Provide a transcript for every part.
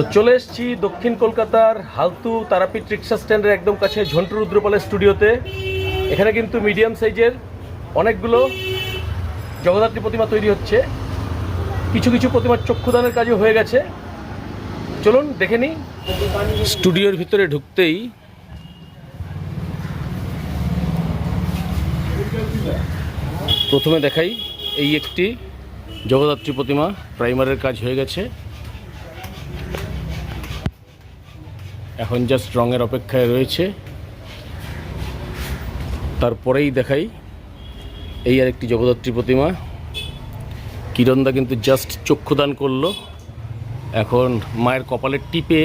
তো চলে এসেছি দক্ষিণ কলকাতার হালতু তারাপীঠ রিক্সা স্ট্যান্ডের একদম কাছে ঝন্টু রুদ্রপালের স্টুডিওতে। এখানে কিন্তু মিডিয়াম সাইজের অনেকগুলো জগদ্ধাত্রী প্রতিমা তৈরি হচ্ছে। কিছু কিছু প্রতিমার চক্ষুদানের কাজও হয়ে গেছে। চলুন দেখে নিই। স্টুডিওর ভিতরে ঢুকতেই প্রথমে দেখাই এই একটি জগদ্ধাত্রী প্রতিমা। প্রাইমারের কাজ হয়ে গেছে। এখন জাস্ট রঙের অপেক্ষায় রয়েছে। তারপরেই দেখাই এই আর একটি জগদ্ধাত্রী প্রতিমা। কিরণদা কিন্তু জাস্ট চক্ষুদান করল। এখন মায়ের কপালের টিপে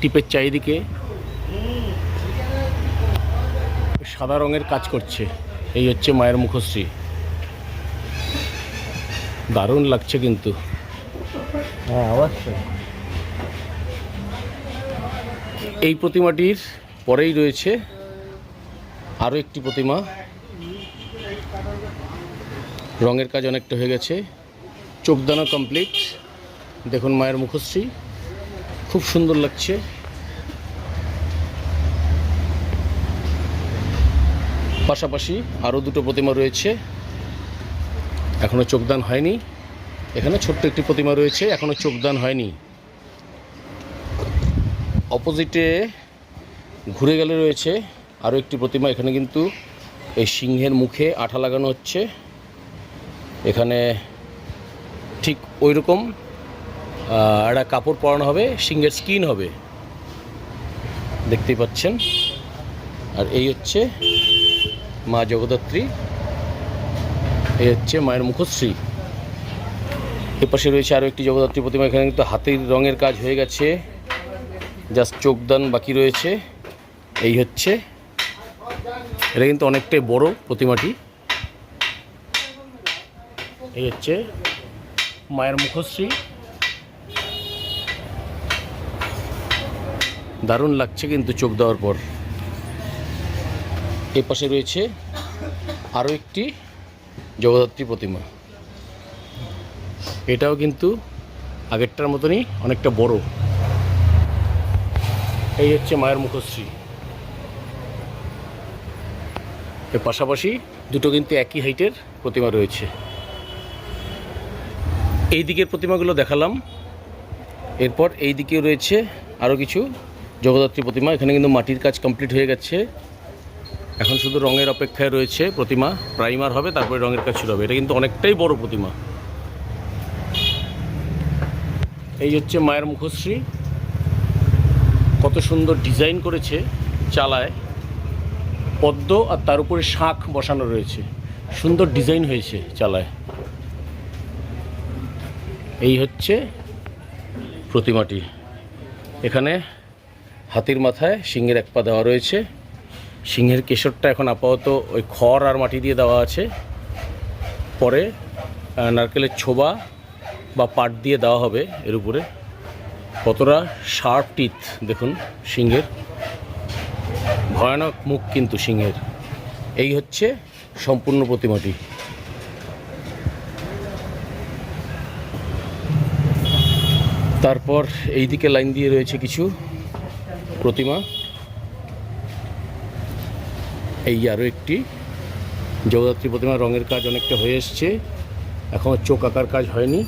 টিপের চারিদিকে সাদা রঙের কাজ করছে। এই হচ্ছে মায়ের মুখশ্রী। দারুণ লাগছে কিন্তু। হ্যাঁ অবশ্যই। এই প্রতিমাটির পরেই রয়েছে আরও একটি প্রতিমা। রঙের কাজ অনেকটা হয়ে গেছে। চোখদানা কমপ্লিট দেখুন মায়ের মুখশ্রী। খুব সুন্দর লাগছে। পাশাপাশি আরও দুটো প্রতিমা রয়েছে। এখনও চোখদান হয়নি। এখানে ছোট্ট একটি প্রতিমা রয়েছে। এখনও চোখদান হয়নি। অপোজিটে ঘুরে গেলে রয়েছে আরও একটি প্রতিমা। এখানে কিন্তু এই সিংহের মুখে আঠা লাগানো হচ্ছে। এখানে ঠিক ওই রকম একটা কাপড় পরানো হবে, সিংহের স্কিন হবে। দেখতেই পাচ্ছেন। আর এই হচ্ছে মা জগদ্ধাত্রী। এই হচ্ছে মায়ের মুখশ্রী। এ পাশে রয়েছে আরও একটি জগদ্ধাত্রী প্রতিমা। এখানে কিন্তু হাতির রঙের কাজ হয়ে গেছে। জাস্ট চোখদান বাকি রয়েছে। এই হচ্ছে। এটা কিন্তু অনেকটাই বড় প্রতিমাটি। এই হচ্ছে মায়ের মুখশ্রী। দারুণ লাগছে কিন্তু চোখ দেওয়ার পর। এ পাশে রয়েছে আরও একটি জগদ্ধাত্রী প্রতিমা। এটাও কিন্তু আগেরটার মতনই অনেকটা বড়। এই হচ্ছে মায়ের মুখশ্রী। এর পাশাপাশি দুটো কিন্তু একই হাইটের প্রতিমা রয়েছে। এই দিকের প্রতিমাগুলো দেখালাম। এরপর এই দিকে রয়েছে আরও কিছু জগদ্ধাত্রী প্রতিমা। এখানে কিন্তু মাটির কাজ কমপ্লিট হয়ে গেছে। এখন শুধু রঙের অপেক্ষায় রয়েছে প্রতিমা। প্রাইমার হবে, তারপরে রঙের কাজ শুরু হবে। এটা কিন্তু অনেকটাই বড় প্রতিমা। এই হচ্ছে মায়ের মুখশ্রী। কত সুন্দর ডিজাইন করেছে চালায়, পদ্ম আর তার উপরে শাঁখ বসানো রয়েছে। সুন্দর ডিজাইন হয়েছে চালায়। এই হচ্ছে প্রতিমাটি। এখানে হাতির মাথায় সিংহের এক পা দেওয়া রয়েছে। সিংহের কেশরটা এখন আপাতত ওই খড় আর মাটি দিয়ে দেওয়া আছে। পরে নারকেলের ছোবা বা পাট দিয়ে দেওয়া হবে এর উপরে। কতটা শার্প টিথ দেখুন, সিংহের। ভয়ানক মুখ কিন্তু সিংহের। এই হচ্ছে সম্পূর্ণ প্রতিমাটি। তারপর এই দিকে লাইন দিয়ে রয়েছে কিছু প্রতিমা। এই আরও একটি। জগদ্ধাত্রী প্রতিমা রঙের কাজ অনেকটা হয়ে এসছে। এখনও চোখ আঁকার কাজ হয়নি।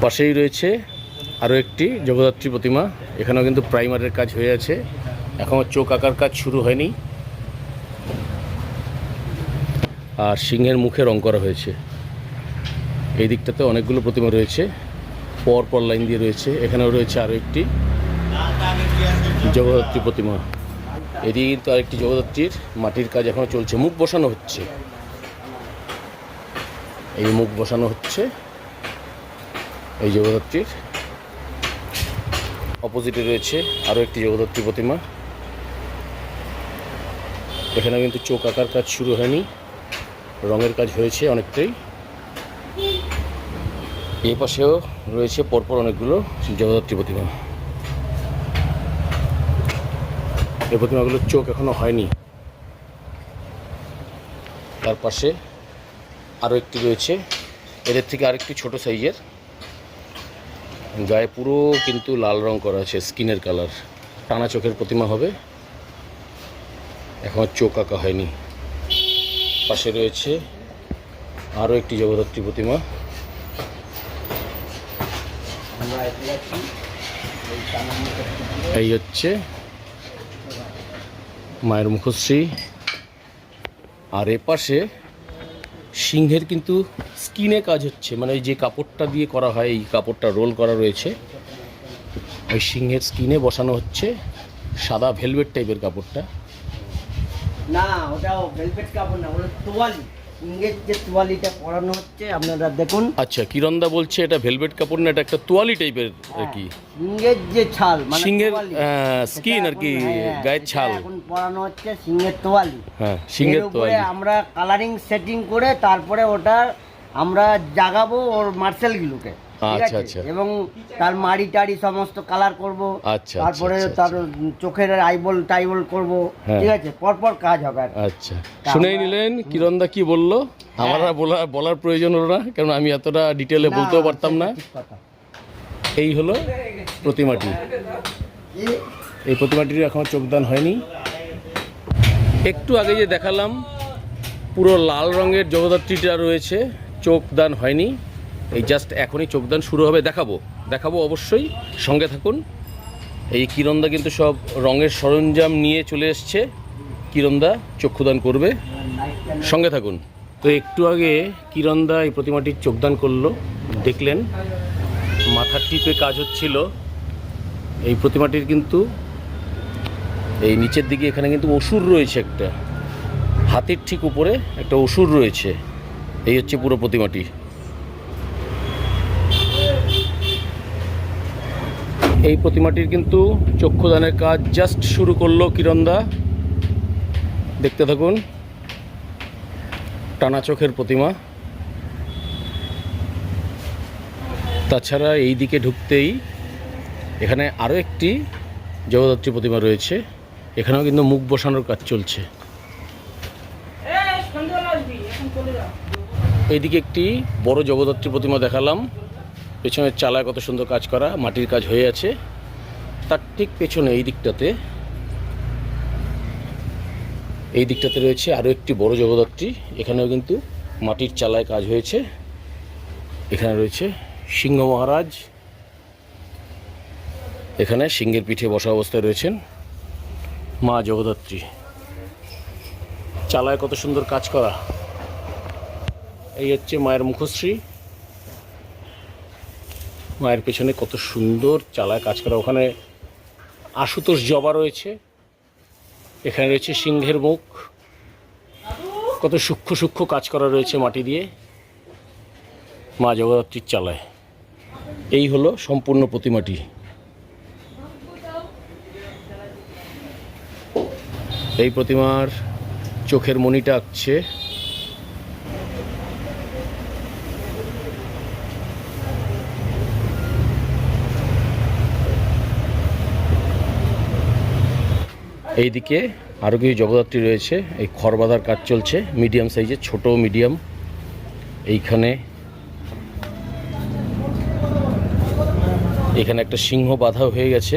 পাশেই রয়েছে আরও একটি জগদ্ধাত্রী প্রতিমা। এখানেও কিন্তু প্রাইমারের কাজ হয়ে আছে। এখনও চোখ আঁকার কাজ শুরু হয়নি। আর সিংহের মুখে রং করা হয়েছে। এই দিকটাতে অনেকগুলো প্রতিমা রয়েছে। পর পর লাইন দিয়ে রয়েছে। এখানেও রয়েছে আরও একটি জগদ্ধাত্রী প্রতিমা। এদিকে কিন্তু আরেকটি জগদ্ধাত্রীর মাটির কাজ এখনও চলছে। মুখ বসানো হচ্ছে। এই মুখ বসানো হচ্ছে। এই জগদ্ধাত্রীর অপোজিটে রয়েছে আরও একটি জগদ্ধাত্রী প্রতিমা। এখানে কিন্তু চোখ আঁকার কাজ শুরু হয়নি। রঙের কাজ হয়েছে অনেকটাই। এই পাশেও রয়েছে পরপর অনেকগুলো জগদ্ধাত্রী প্রতিমা। এই প্রতিমাগুলোর চোখ এখনও হয়নি। তার পাশে আরও একটি রয়েছে। এদের থেকে আরেকটি ছোট সাইজের গায়ে পুরো কিন্তু লাল রং করা আছে, স্কিনের কালার। টানা চোখের প্রতিমা হবে। এখন চোখ আঁকা হয়নি। পাশে রয়েছে আরও একটি জগদ্ধাত্রী প্রতিমা। এই হচ্ছে মায়ের মুখশ্রী। আর এ পাশে সিংহের কিন্তু স্কিনে কাজ হচ্ছে মানে ওই যে কাপড়টা দিয়ে করা হয়, এই কাপড়টা রোল করা রয়েছে। ওই সিংহের স্কিনে বসানো হচ্ছে সাদা ভেলভেট টাইপের কাপড়টা। না ওটা ভেলভেট কাপড় না, ওটা তোয়ালি। ইংরেজ যে তোয়ালিটা পরানো হচ্ছে আপনারা দেখুন। আচ্ছা কিরণদা বলছে এটা ভেলভেট কাপড় না এটা একটা তোয়ালি টাইপের আর কি? সিংহের যে ছাল মানে সিংহের তোয়ালি, স্কিন আর কি হ্যাঁ, গায়ের ছাল। এখন পরানো হচ্ছে সিংহের তোয়ালি। হ্যাঁ সিংহের তোয়ালি। আমরা কালারিং সেটিং করে তারপরে ওটা আমরা জাগাবো ওর মার্শালগুলোকে ঠিক আচ্ছা, আচ্ছা। এবং তার মাড়ি টাড়ি সমস্ত কালার করব। আচ্ছা, তারপরে আচ্ছা, তার চোখের আইবল টাইবল করব। হ্যাঁ। ঠিক আছে? পরপর কাজ হবে আচ্ছা। শুনেই নিলেন কিরণদা কি বলল? আমার আর বলার বলার প্রয়োজন হলো না কারণ আমি এতটা ডিটেলে বলতেও পারতাম না। এই হলো প্রতিমাটি। এই প্রতিমাটির এখনও চোখদান হয়নি। একটু আগে যে দেখালাম পুরো লাল রঙের জগদ্ধাত্রীটা রয়েছে চোখদান হয়নি। এই জাস্ট এখনই চোখদান শুরু হবে দেখাবো। দেখাবো অবশ্যই। সঙ্গে থাকুন। এই কিরণদা কিন্তু সব রঙের সরঞ্জাম নিয়ে চলে এসছে। কিরণদা চক্ষুদান করবে। সঙ্গে থাকুন। তো একটু আগে কিরণদা এই প্রতিমাটির চোখদান করল। দেখলেন মাথার টিপে কাজ হচ্ছিল। এই প্রতিমাটির কিন্তু এই নিচের দিকে এখানে কিন্তু অসুর রয়েছে একটা। হাতির ঠিক উপরে একটা অসুর রয়েছে। এই হচ্ছে পুরো প্রতিমাটি। এই প্রতিমাটির কিন্তু চক্ষুদানের কাজ জাস্ট শুরু করল কিরণদা। দেখতে থাকুন। টানা চোখের প্রতিমা। তাছাড়া এই দিকে ঢুকতেই এখানে আরও একটি জগদ্ধাত্রী প্রতিমা রয়েছে। এখানেও কিন্তু মুখ বসানোর কাজ চলছে। এইদিকে একটি বড় জগদ্ধাত্রী প্রতিমা দেখালাম। পেছনের চালায় কত সুন্দর কাজ করা, মাটির কাজ হয়ে আছে। তার ঠিক পেছনে এই দিকটাতে এই দিকটাতে রয়েছে আরও একটি বড় জগদ্ধাত্রী। এখানেও কিন্তু মাটির চালায় কাজ হয়েছে। এখানে রয়েছে সিংহ মহারাজ। এখানে সিংহের পিঠে বসা অবস্থায় রয়েছেন মা জগদ্ধাত্রী। চালায় কত সুন্দর কাজ করা। এই হচ্ছে মায়ের মুখশ্রী। মায়ের পেছনে কত সুন্দর চালায় কাজ করা। ওখানে আশুতোষ জবা রয়েছে, এখানে রয়েছে সিংহের মুখ। কত সূক্ষ্ম সূক্ষ্ম কাজ করা রয়েছে মাটি দিয়ে, মা জগদ্ধাত্রীর চালায়। এই হলো সম্পূর্ণ প্রতিমাটি। এই প্রতিমার চোখের মণিটা আঁকছে এইদিকে আরও কিছু জগদ্ধাত্রী রয়েছে। এই খড় বাঁধার কাজ চলছে মিডিয়াম সাইজের ছোট মিডিয়াম এইখানে এখানে একটা সিংহ বাঁধা হয়ে গেছে।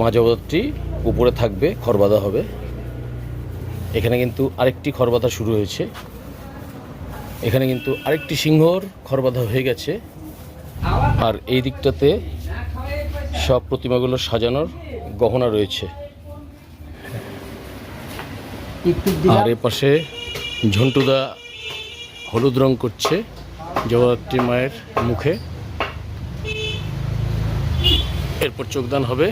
মা জগদ্ধাত্রী উপরে থাকবে খড় বাঁধা হবে। এখানে কিন্তু আরেকটি খড় বাঁধা শুরু হয়েছে। এখানে কিন্তু আরেকটি সিংহর খড় বাঁধা হয়ে গেছে। আর এই দিকটাতে সব প্রতিমাগুলো সাজানোর গহনা রয়েছে। আর এ পাশে ঝন্টুদা হলুদ রং করছে জগদ্ধাত্রী মায়ের মুখে। এরপর চোখদান হবে।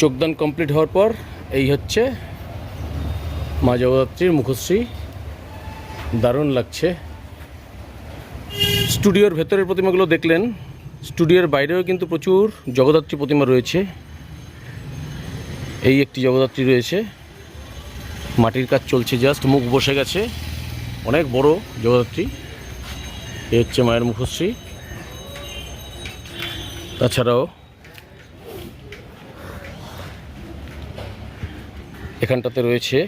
চোখদান কমপ্লিট হওয়ার পর এই হচ্ছে মা জগদ্ধাত্রীর মুখশ্রী। দারুণ লাগছে। স্টুডিওর ভেতরের প্রতিমাগুলো দেখলেন। স্টুডিওর বাইরেও কিন্তু প্রচুর জগদ্ধাত্রী প্রতিমা রয়েছে। এই একটি জগদ্ধাত্রী রয়েছে। মাটির কাজ চলছে জাস্ট, মুখ বসে গেছে। অনেক বড় জগদ্ধাত্রী। এ হচ্ছে মায়ের মুখশ্রী। তাছাড়াও এখানটাতে রয়েছে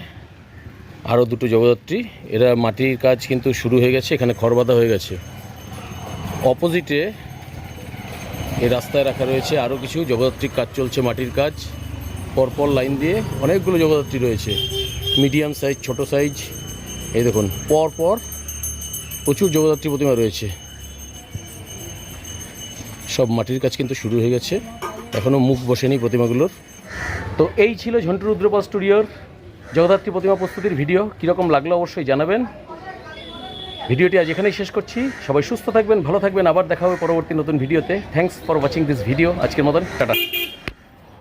আরও দুটো জগদ্ধাত্রী। এরা মাটির কাজ কিন্তু শুরু হয়ে গেছে, এখানে খড় হয়ে গেছে। অপোজিটে এই রাস্তায় রাখা রয়েছে আরও কিছু জগদ্ধাত্রীর কাজ চলছে, মাটির কাজ। পরপর লাইন দিয়ে অনেকগুলো জগদ্ধাত্রী রয়েছে। মিডিয়াম সাইজ, ছোট সাইজ। এই দেখুন পর পর প্রচুর জগদ্ধাত্রী প্রতিমা রয়েছে। সব মাটির কাজ কিন্তু শুরু হয়ে গেছে। এখনও মুখ বসেনি প্রতিমাগুলোর। তো এই ছিল ঝন্টু রুদ্রপাল স্টুডিওর জগদ্ধাত্রী প্রতিমা প্রস্তুতির ভিডিও। কীরকম লাগল অবশ্যই জানাবেন। ভিডিওটি আজ এখানেই শেষ করছি। সবাই সুস্থ থাকবেন, ভালো থাকবেন। আবার দেখা হবে পরবর্তী নতুন ভিডিওতে। Thanks for watching this video আজকের মতন, টাটা।